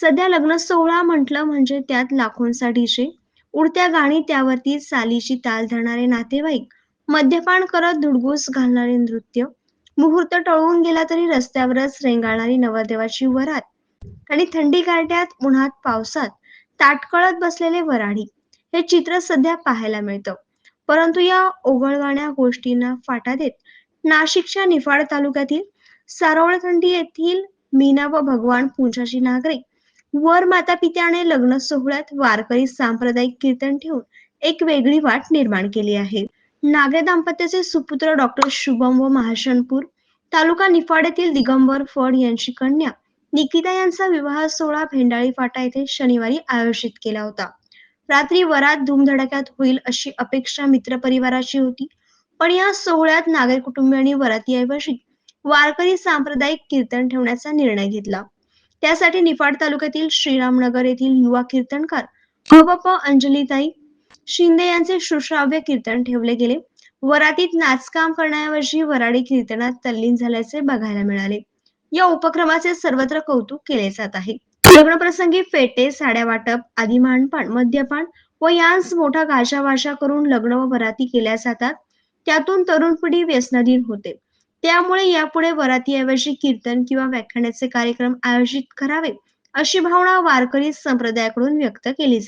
सध्या लग्न सोहळा म्हटलं म्हणजे त्यात लाखोंचा डीजे. उडत्या गाणी त्यावरती सालीची ताल धरणारे नातेवाईक मद्यपान करत धुडगूस घालणारे नृत्य मुहूर्त टळून गेला तरी रस्त्यावरच रेंगाळणारी नवरदेवाची वरात आणि थंडी गारट्यात उन्हात पावसात ताटकळत बसलेले वराडी. हे चित्र सध्या पाहायला मिळतं. परंतु या ओघळवाण्या गोष्टींना फाटा देत नाशिकच्या निफाड तालुक्यातील सारोळथंडी येथील मीना व भगवान पूजाची नागरिक वर माता पित्याने लग्न सोहळ्यात वारकरी सांप्रदायिक कीर्तन ठेवून एक वेगळी वाट निर्माण केली आहे. नागरे दाम्पत्याचे सुपुत्र डॉक्टर शुभम व महाशनपूर तालुका निफाड्यातील दिगंबर फड यांची कन्या निकिता यांचा विवाह सोहळा भेंडाळी फाटा येथे शनिवारी आयोजित केला होता. रात्री वरात धूमधडाक्यात होईल अशी अपेक्षा मित्रपरिवाराची होती पण या सोहळ्यात नागरी कुटुंबियांनी वरातीऐवजी वारकरी सांप्रदायिक कीर्तन ठेवण्याचा निर्णय घेतला. त्यासाठी निफाड तालुक्यातील श्रीरामनगर येथील युवा कीर्तनकार हबप अंजलीताई शिंदे यांचे सुश्राव्य कीर्तन ठेवले गेले. वरातीत नाचकाम करण्याऐवजी वराडी कीर्तनात तल्लीन झाल्याचे बघायला मिळाले. या उपक्रमाचे सर्वत्र कौतुक केले जात आहे. लग्नप्रसंगी फेटे साड्या वाटप आदी मानपान मद्यपान व यांस मोठा गाजावाजा करून लग्न व वराती केल्या जातात. त्यातून तरुण पिढी व्यसनाधीन होते. त्यामुळे यापुढे वरातीऐवजी कीर्तन किंवा व्याख्यानाचे कार्यक्रम आयोजित करावे अशी भावना वारकरी संप्रदायाकडून व्यक्त केली जाते.